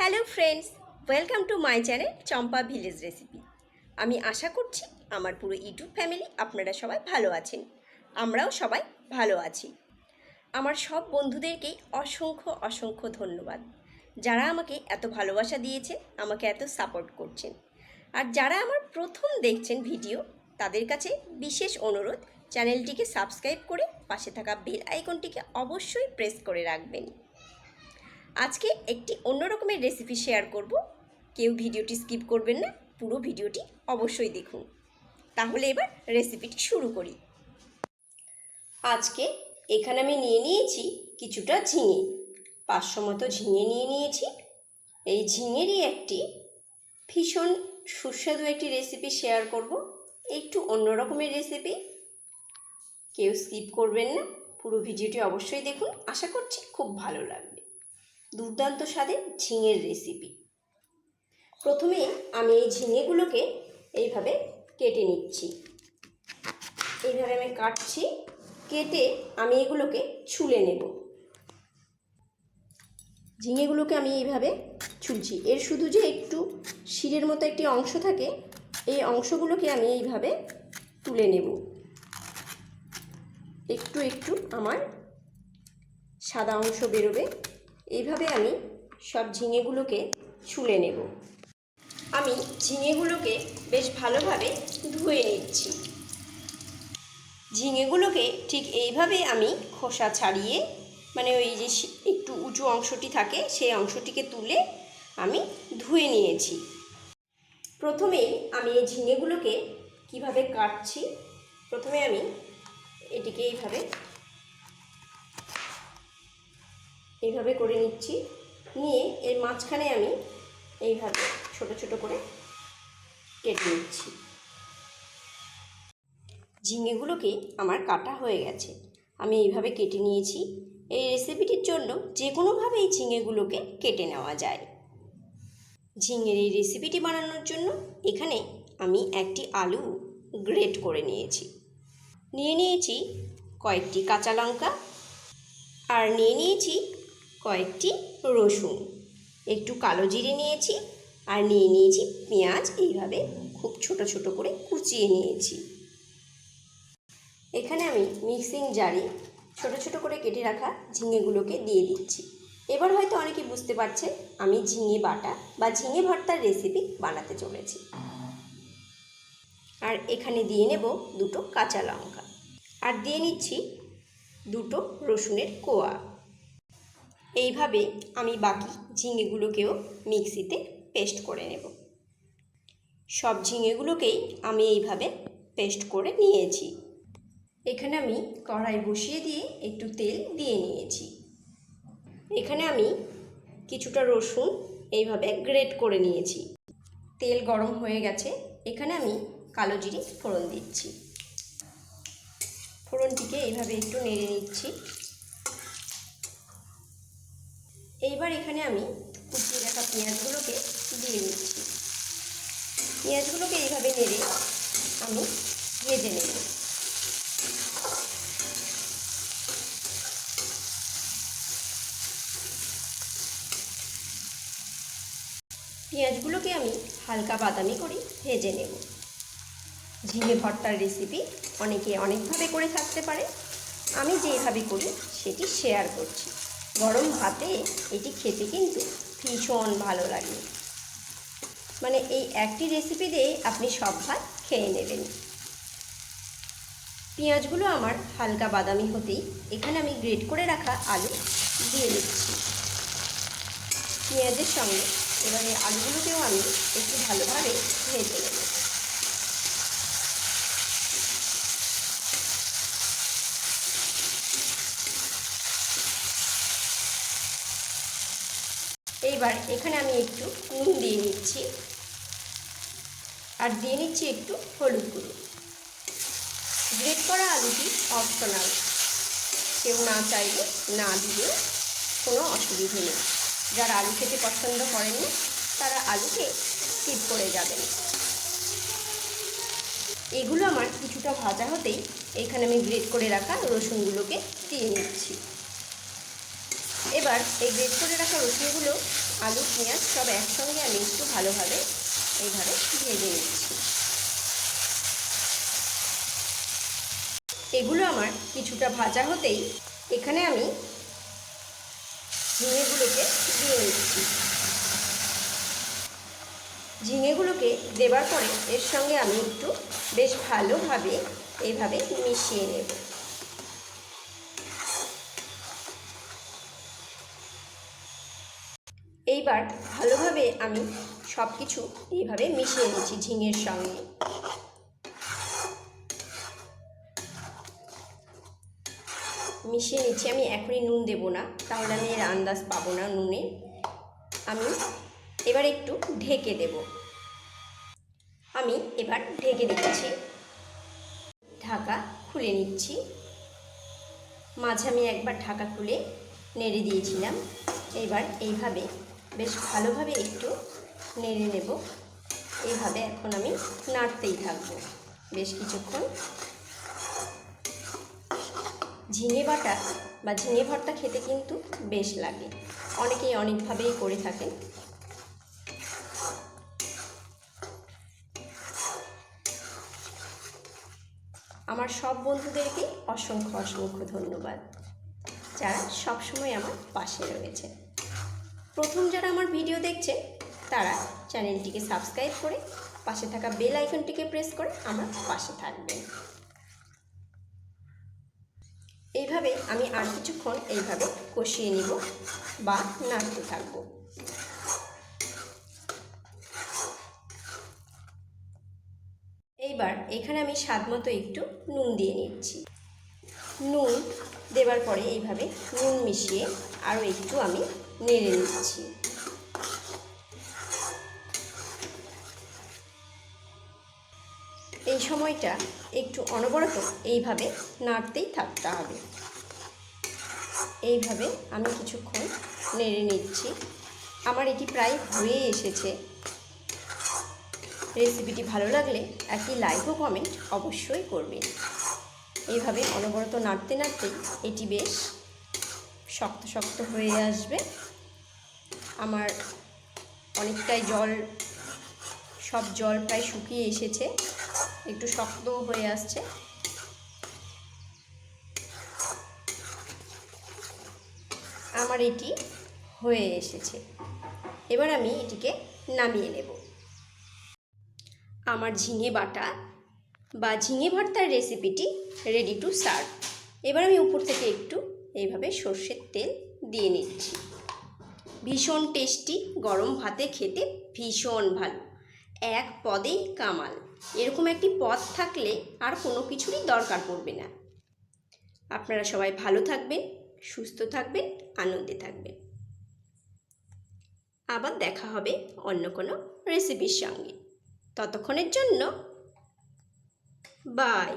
Hello friends, welcome to my channel Champa village recipe. আমি আশা করছি আমার পুরো ইউটিউব ফ্যামিলি আপনারা সবাই ভালো আছেন, আমরাও সবাই ভালো আছি। আমার সব বন্ধুদেরকেই অসংখ্য অসংখ্য ধন্যবাদ। যারা আমাকে এত ভালোবাসা দিয়েছে, আমাকে এত সাপোর্ট করছেন। আর যারা আমার প্রথম দেখছেন ভিডিও, তাদের কাছে বিশেষ অনুরোধ, চ্যানেলটিকে সাবস্ক্রাইব করে পাশে থাকা বেল আইকনটিকে অবশ্যই প্রেস করে রাখবেন। আজকে একটি অন্য রকমের রেসিপি শেয়ার করব। কেউ ভিডিওটি স্কিপ করবেন না, পুরো ভিডিওটি অবশ্যই দেখুন। তাহলে এবার রেসিপিটি শুরু করি। আজকে এখানে আমি নিয়ে নিয়েছি কিছুটা ঝিঙে। পাঁচশো মতো ঝিঙে নিয়ে নিয়েছি। এই ঝিঙেরই একটি ভীষণ সুস্বাদু একটি রেসিপি শেয়ার করব। একটু অন্য রকমের রেসিপি কেউ স্কিপ করবেন না, পুরো ভিডিওটি অবশ্যই দেখুন। আশা করছি খুব ভালো লাগবে। দুর্দান্ত স্বাদের ঝিঙের রেসিপি প্রথমে আমি এই ঝিঙেগুলোকে এইভাবে কেটে নিচ্ছি। এইভাবে আমি কাটছি, কেটে আমি এগুলোকে ছুলে নেব। ঝিঙেগুলোকে আমি এইভাবে ছুলছি। এর শুধু যে একটু শিরের মতো একটি অংশ থাকে, এই অংশগুলোকে আমি এইভাবে তুলে নেব। একটু একটু আমার সাদা অংশ বেরোবে। এইভাবে আমি সব ঝিঙেগুলোকে ছুলে নেব। আমি ঝিঙেগুলোকে বেশ ভালোভাবে ধুয়ে নিচ্ছি। ঝিঙেগুলোকে ঠিক এইভাবে আমি খোসা ছাড়িয়ে মানে ওই যে একটু উঁচু অংশটি থাকে সেই অংশটিকে তুলে আমি ধুয়ে নিয়েছি। প্রথমে আমি এই ঝিঙেগুলোকে কীভাবে কাটছি, প্রথমে আমি এটিকে এইভাবে এইভাবে করে নিচ্ছি। নিয়ে এর মাঝখানে আমি এইভাবে ছোট ছোট করে কেটে নিচ্ছি। ঝিঙেগুলোকে আমার কাটা হয়ে গেছে। আমি এইভাবে কেটে নিয়েছি। এই রেসিপিটির জন্য যে কোনোভাবে এই ঝিঙেগুলোকে কেটে নেওয়া যায়। ঝিঙের এই রেসিপিটি বানানোর জন্য এখানে আমি একটি আলু গ্রেট করে নিয়েছি। নিয়ে নিয়েছি কয়েকটি কাঁচা লঙ্কা। আর নিয়ে নিয়েছি কয়েকটি রসুন। একটু কালো জিরে নিয়েছি আর নিয়ে নিয়েছি পেঁয়াজ। এইভাবে খুব ছোট ছোট করে কুচিয়ে নিয়েছি। এখানে আমি মিক্সিং জারে ছোট ছোট করে কেটে রাখা ঝিঙেগুলোকে দিয়ে দিচ্ছি। এবার হয়তো অনেকে বুঝতে পারছে আমি ঝিঙে বাটা বা ঝিঙে ভর্তার রেসিপি বানাতে চলেছি। আর এখানে দিয়ে নেব দুটো কাঁচা লঙ্কা। আর দিয়ে নিচ্ছি দুটো রসুনের কোয়া। এইভাবে আমি বাকি ঝিঙেগুলোকেও মিক্সিতে পেস্ট করে নেব। সব ঝিঙেগুলোকেই আমি এইভাবে পেস্ট করে নিয়েছি। এখানে আমি কড়াই বসিয়ে দিয়ে একটু তেল দিয়ে নিয়েছি। এখানে আমি কিছুটা রসুন এইভাবে গ্রেট করে নিয়েছি। তেল গরম হয়ে গেছে, এখানে আমি কালো জিরে ফোড়ন দিচ্ছি। ফোড়নটিকে এইভাবে একটু নেড়ে নিচ্ছি। এইবার এখানে আমি কুচিয়ে রাখা পেঁয়াজগুলোকে দিয়ে নিচ্ছি পেঁয়াজগুলোকে এইভাবে নেড়ে আমি ভেজে নেব। পেঁয়াজগুলোকে আমি হালকা বাদামি করে ভেজে নেব। ঝিঙে ভর্তার রেসিপি অনেকে অনেকভাবে করে থাকতে পারে। আমি যেভাবে করি সেটি শেয়ার করছি। গরম ভাতে এটি খেতে কিন্তু ভীষণ ভালো লাগে। মানে এই একটি রেসিপি দিয়ে আপনি সব ভাত খেয়ে নেবেন। পেঁয়াজগুলো আমার হালকা বাদামি হতেই এখানে আমি গ্রেট করে রাখা আলু দিয়ে দিচ্ছি। পেঁয়াজের সঙ্গে এবারে আলুগুলোকেও আমি একটু ভালোভাবে ভেজে নেব। এইবার এখানে আমি একটু নুন দিয়ে নিচ্ছি। আর দিয়ে নিচ্ছি একটু হলুদ গুঁড়ো। গ্রেট করা আলুটি অপশনাল। কেউ না চাইলে না দিলেও কোনো অসুবিধে নেই। যারা আলু খেতে পছন্দ করেন না তারা আলুকে স্কিপ করে যাবেন। এগুলো আমার কিছুটা ভাজা হতেই এখানে আমি গ্রেট করে রাখা রসুনগুলোকে দিয়ে নিচ্ছি। এবার এই গ্রেট করে রাখা রসুনগুলো আলু, পেঁয়াজ সব একসঙ্গে আমি একটু ভালোভাবে এইভাবে ভেজে নিচ্ছি। এগুলো আমার কিছুটা ভাজা হতেই এখানে আমি ঝিঙেগুলোকে দিয়ে নিচ্ছি। ঝিঙেগুলোকে দেবার পরে এর সঙ্গে আমি একটু বেশ ভালোভাবে এইভাবে মিশিয়ে নেব। এইবার ভালোভাবে আমি সব কিছু এইভাবে মিশিয়ে নিচ্ছি ঝিঙের সঙ্গে। মিশিয়ে নিচ্ছি, আমি এখনই নুন দেব না, তাহলে আমি এর আন্দাজ পাবো না নুনে। আমি এবার একটু ঢেকে দেব। আমি এবার ঢেকে দিচ্ছি। ঢাকা খুলে নিচ্ছি। মাঝে আমি একবার ঢাকা খুলে নেড়ে দিয়েছিলাম। এবার এইভাবে বেশ ভালোভাবে একটু নেড়ে নেব। এইভাবে এখন আমি নাড়তেই থাকব। বেশ কিছুক্ষণ ঝিঙে বাটা বা ঝিঙে ভর্তা খেতে কিন্তু বেশ লাগে। অনেকেই অনেকভাবেই করে থাকেন। আমার সব বন্ধুদেরকে অসংখ্য অসংখ্য ধন্যবাদ, যারা সবসময় আমার পাশে রয়েছে। প্রথম যারা আমার ভিডিও দেখছে, তারা চ্যানেলটিকে সাবস্ক্রাইব করে পাশে থাকা বেল আইকনটিকে প্রেস করে আমার পাশে থাকবেন। এইভাবে আমি আর কিছুক্ষণ এইভাবে কষিয়ে নিব বা নাড়তে থাকব। এইবার এখানে আমি স্বাদ মতো একটু নুন দিয়ে নিচ্ছি। নুন দেবার পরে এইভাবে নুন মিশিয়ে আরও একটু আমি নেড়ে নিচ্ছি। এই সময়টা একটু অনবরত এইভাবে নাড়তেই থাকতে হবে। এইভাবে আমি কিছুক্ষণ নেড়ে নিচ্ছি। আমার এটি প্রায় হয়ে এসেছে। রেসিপিটি ভালো লাগলে একটি লাইক ও কমেন্ট অবশ্যই করবেন। এইভাবে অনবরত নাড়তে নাড়তেই এটি বেশ শক্ত শক্ত হয়ে আসবে। আমার অনেকটাই জল, সব জল প্রায় শুকিয়ে এসেছে, একটু শক্ত হয়ে আসছে। আমার এটি হয়ে এসেছে। এবার আমি এটিকে নামিয়ে নেব। আমার ঝিঙে বাটা বা ঝিঙে ভর্তার রেসিপিটি রেডি টু সার্ভ এবার আমি উপর থেকে একটু এইভাবে সর্ষের তেল দিয়ে নিচ্ছি। ভীষণ টেস্টি গরম ভাতে খেতে ভীষণ ভালো। এক পদেই কামাল। এরকম একটি পদ থাকলে আর কোনো কিছুরই দরকার পড়বে না। আপনারা সবাই ভালো থাকবেন, সুস্থ থাকবেন, আনন্দে থাকবেন। আবার দেখা হবে অন্য কোনো রেসিপির সঙ্গে। ততক্ষণের জন্য Bye.